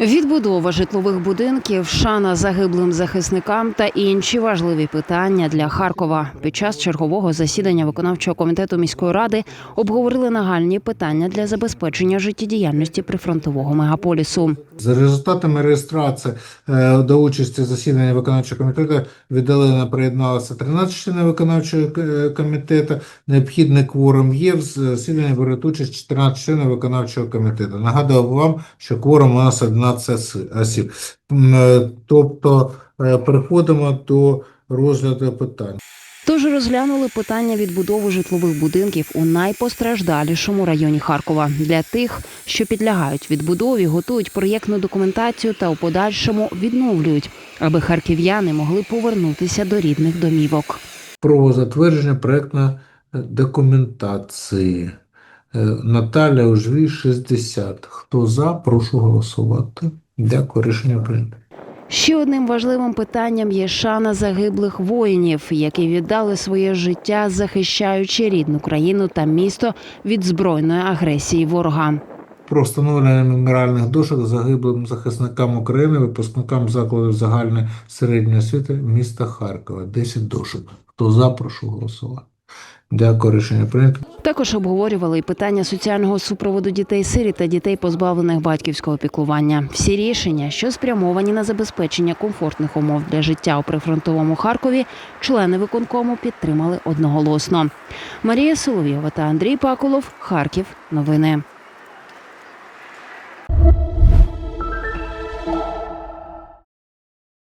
Відбудова житлових будинків, шана загиблим захисникам та інші важливі питання для Харкова. Під час чергового засідання виконавчого комітету міської ради обговорили нагальні питання для забезпечення життєдіяльності прифронтового мегаполісу. За результатами реєстрації е, до участі засідання виконавчого комітету віддалено приєдналося 13 членів виконавчого е, комітету. Необхідний кворум є. В засіданні беруть участь 14 членів виконавчого комітету. Нагадую вам, що кворум у нас 11 осіб. Е, Тобто е, переходимо до розгляду питань. Тож розглянули питання відбудови житлових будинків у найпостраждалішому районі Харкова. Для тих, що підлягають відбудові, готують проєктну документацію та у подальшому відновлюють, аби харків'яни могли повернутися до рідних домівок. про затвердження проектної документації. Е, Наталя Ужвій, 60. Хто за, прошу голосувати. Дякую, рішення прийнято. Ще одним важливим питанням є шана загиблих воїнів, які віддали своє життя, захищаючи рідну країну та місто від збройної агресії ворога. Про встановлення меморіальних дошок загиблим захисникам України, випускникам закладів загальної середньої освіти міста Харкова. 10 дошок. Хто за, прошу голосувати. Дякую, рішення прийнято. Також обговорювали і питання соціального супроводу дітей сирі та дітей, позбавлених батьківського піклування. Всі рішення, що спрямовані на забезпечення комфортних умов для життя у прифронтовому Харкові, члени виконкому підтримали одноголосно. Марія Соловйова та Андрій Пакулов. Харків. Новини.